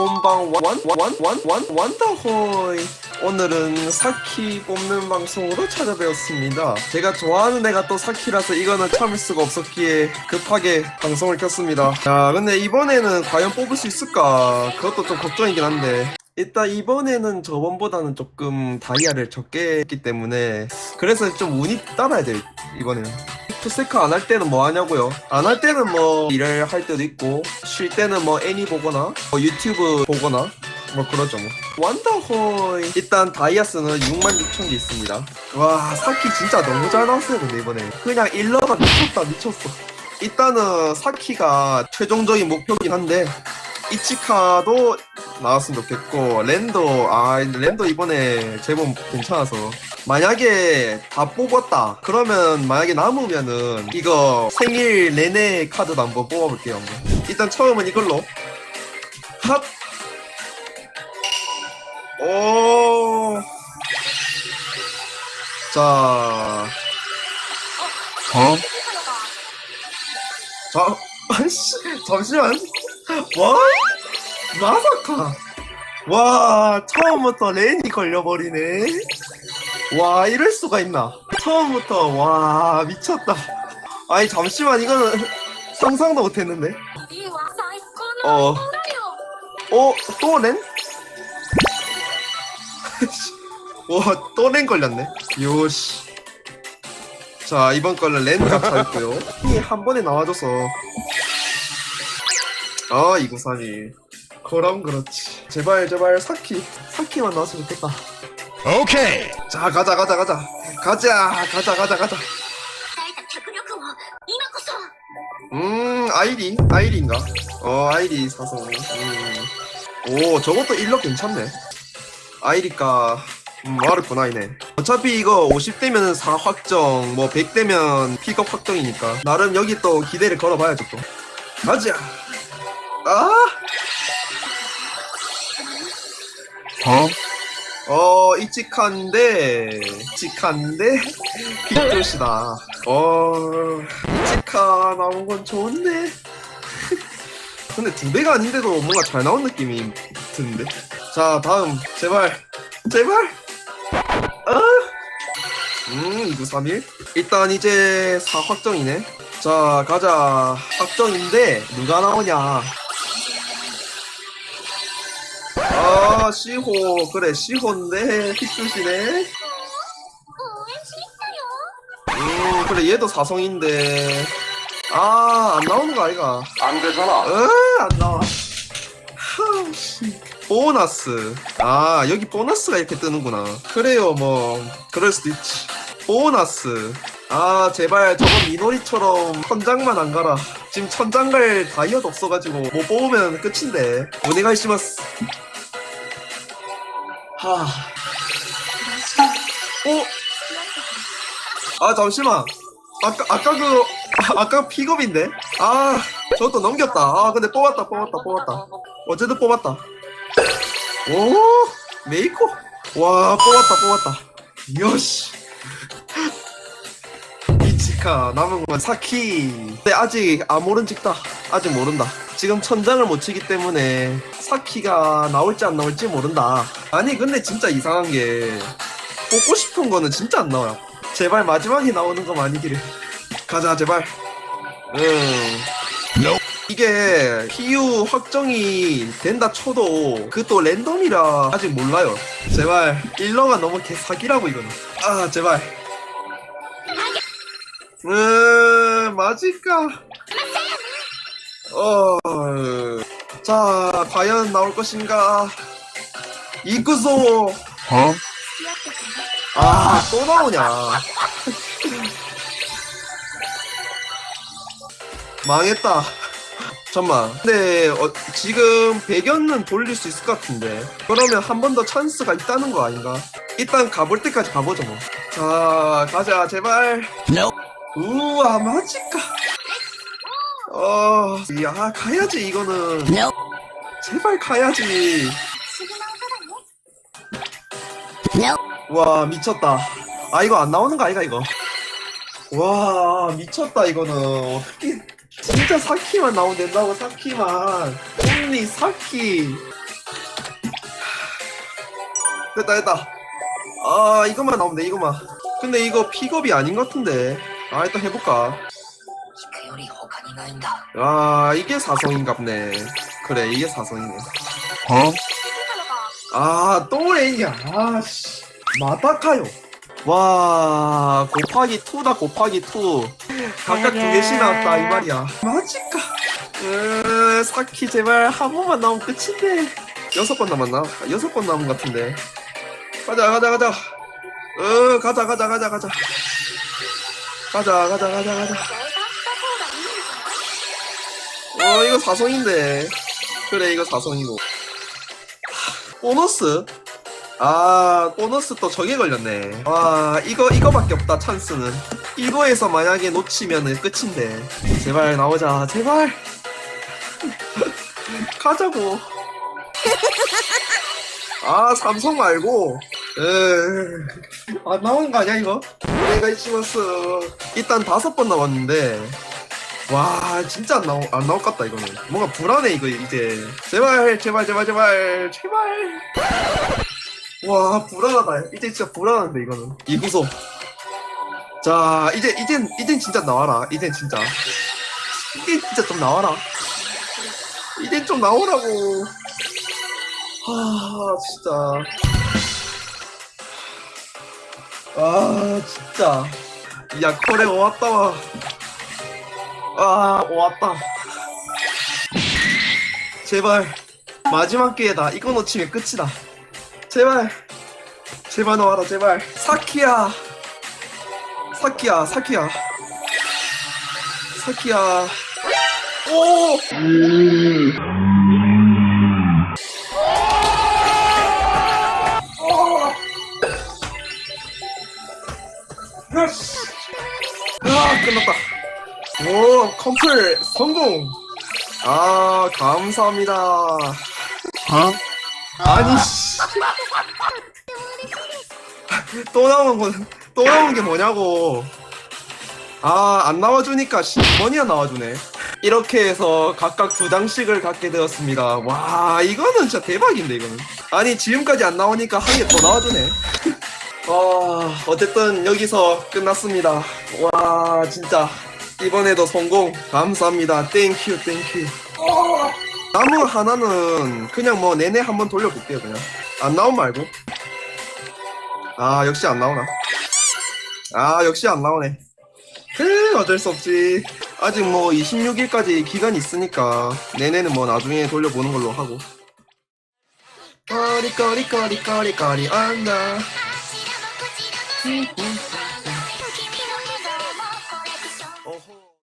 본방 원원원원 원더호이 오늘은 사키 뽑는 방송으로 찾아뵈었습니다. 제가 좋아하는 애가 또 사키라서 이거는 참을 수가 없었기에 급하게 방송을 켰습니다. 야 근데 이번에는 과연 뽑을 수 있을까? 그것도 좀 걱정이긴 한데 일단 이번에는 저번보다는 조금 다이아를 적게 했기 때문에 그래서 좀 운이 따라야 돼요 이번에는 투세크 안 할 때는 뭐 하냐고요? 안 할 때는 뭐 일을 할 때도 있고 쉴 때는 뭐 애니 보거나 뭐 유튜브 보거나 뭐 그러죠 뭐. 완다호이 일단 다이아스는 66,000개 있습니다. 와 사키 진짜 너무 잘 나왔어요 근데 이번에. 그냥 일러가 미쳤다 미쳤어. 일단은 사키가 최종적인 목표긴 한데 이치카도 나왔으면 좋겠고 랜더 아 랜더 이번에 제법 괜찮아서 만약에 다 뽑았다 그러면 만약에 남으면은 이거 생일 내내 카드도 한번 뽑아볼게요 한번. 일단 처음은 이걸로 핫 오. 자, 어? 자, 아씨, 잠시만. 와? 마사카. 와, 처음부터 레인이 걸려버리네. 와, 이럴 수가 있나. 처음부터, 와, 미쳤다. 아니, 잠시만, 이거는 상상도 못했는데. 어. 어, 또 렌? 와, 또 렌 걸렸네. 요시. 자, 이번 걸는 렌 값차있고요. 한 번에 나와줘서 아, 2932. 그럼 그렇지. 제발, 제발, 사키. 사키만 나왔으면 좋겠다. 오케이. 자, 가자, 가자, 가자. 가자, 가자, 가자, 가자. 鍛えた脚力を今こそ 음, 아이리? 아이리인가? 어, 아이리 사성. 음. 오, 저것도 일러 괜찮네. 아이리가, 음, 와르구나, 이네. 어차피 이거 50대면 4 확정, 뭐 100대면 픽업 확정이니까. 나름 여기 또 기대를 걸어봐야죠, 또. 가자! 아! 어? 어, 이치카인데, 이치카인데, 빅조시다. 어, 이치카 나온 건 좋은데. 근데 두 배가 아닌데도 뭔가 잘 나온 느낌이 드는데. 자, 다음, 제발, 제발! 아! 음, 2931. 일단 이제 4 확정이네. 자, 가자. 확정인데, 누가 나오냐. 시호 그래 시호인데 희주시네. 어, 음 그래 얘도 사성인데. 아 안 나오는 거 아이가? 안 되잖아. 에안 나와. 하, 씨. 보너스. 아 여기 보너스가 이렇게 뜨는구나. 그래요 뭐. 그럴 수도 있지. 보너스. 아 제발 저건 미노리처럼 천장만 안 가라. 지금 천장 갈 다이어트 없어가지고 뭐 뽑으면 끝인데. 오네가이시마스 하. 어? 아, 잠시만. 아까, 아까 그, 아, 아까 픽업인데? 아, 저것도 넘겼다. 아, 근데 뽑았다, 뽑았다, 뽑았다. 어제도 뽑았다. 오, 메이코. 와, 뽑았다, 뽑았다. 요시. 이치카, 남은 건 사키. 근데 아직 안 모른 직다. 아직 모른다. 지금 천장을 못 치기 때문에 사키가 나올지 안 나올지 모른다. 아니, 근데 진짜 이상한 게 뽑고 싶은 거는 진짜 안 나와요. 제발 마지막에 나오는 거 아니기를. 가자, 제발. 응. No. 이게 PU 확정이 된다 쳐도 그것도 랜덤이라 아직 몰라요. 제발 일러가 너무 개사기라고 이거는. 아 제발. 음 맞을까? 어, 자, 과연 나올 것인가? 이끄소! 어? 아, 또 나오냐? 망했다. 잠만. 근데 어, 지금 배견은 돌릴 수 있을 것 같은데. 그러면 한 번 더 찬스가 있다는 거 아닌가? 일단 가볼 때까지 가보자 뭐. 자, 가자 제발. No. 우와, 맞을까? 어, 야, 가야지, 이거는. 제발 가야지. 와, 미쳤다. 아, 이거 안 나오는 거 아이가, 이거? 와, 미쳤다, 이거는. 어떻게, 진짜 사키만 나온다고, 사키만. 언니, 사키. 됐다, 됐다. 아, 이것만 나오면 돼, 이것만. 근데 이거 픽업이 아닌 것 같은데. 아, 일단 해볼까. 그 아 이게 사성인갑네. 그래 이게 사성이네. 어? 아또 A야. 아씨. 마다카요. 와 곱하기 2다 곱하기 2 각각 두 개씩 네, 네. 나왔다 이 말이야. 맞을까 으 사키 제발 한 번만 나오면 끝인데. 여섯 번 남았나? 여섯 번 남은 것 같은데. 가자 가자 가자. 으 가자 가자 가자 가자. 가자 가자 가자 가자. 어 이거 사성인데. 그래 이거 사성이고. 보너스? 아 보너스 또 저게 걸렸네. 와 이거 이거밖에 없다 찬스는. 이거에서 만약에 놓치면은 끝인데. 제발 나오자 제발. 가자고. 아 삼성 말고. 에안 나오는 거 아니야 이거? 내가 씹었어 일단 다섯 번 남았는데 와 진짜 안 나오 안 나올 것 같다 이거는. 뭔가 불안해 이거 이제. 제발 제발 제발 제발 제발. 와 불안하다. 이제 진짜 불안한데 이거는. 이구소 자 이제 이젠 이젠 진짜 나와라. 이젠 진짜. 이젠 진짜 좀 나와라. 이젠 좀 나오라고. 아 진짜. 아 진짜. 야 코레 왔다. 와 아, 왔다. 제발 마지막 기회다. 이거 놓치면 끝이다. 제발, 제발 나와라, 제발. 사키야, 사키야, 사키야, 사키야. 오! 아, 끝났다. 오, 컴플 성공. 아, 감사합니다.は 아니 씨. 또 나온 건, 또 나온 게 뭐냐고. 아, 안 나와주니까 10번이나 나와주네. 이렇게 해서 각각 두 장씩을 갖게 되었습니다. 와, 이거는 진짜 대박인데, 이거는. 아니, 지금까지 안 나오니까 한 개 더 나와주네. 와, 어쨌든 여기서 끝났습니다. 와, 진짜. 이번에도 성공. 감사합니다. 땡큐 땡큐 나무 하나는 그냥 뭐 내내 한번 돌려볼게요 그냥. 안 나온 말고. 아 역시 안 나오나? 아 역시 안 나오네. 그 어쩔 수 없지. 아직 뭐 26일까지 기간이 있으니까 내내는 뭐 나중에 돌려보는 걸로 하고. 거리거리거리거리거리 언나.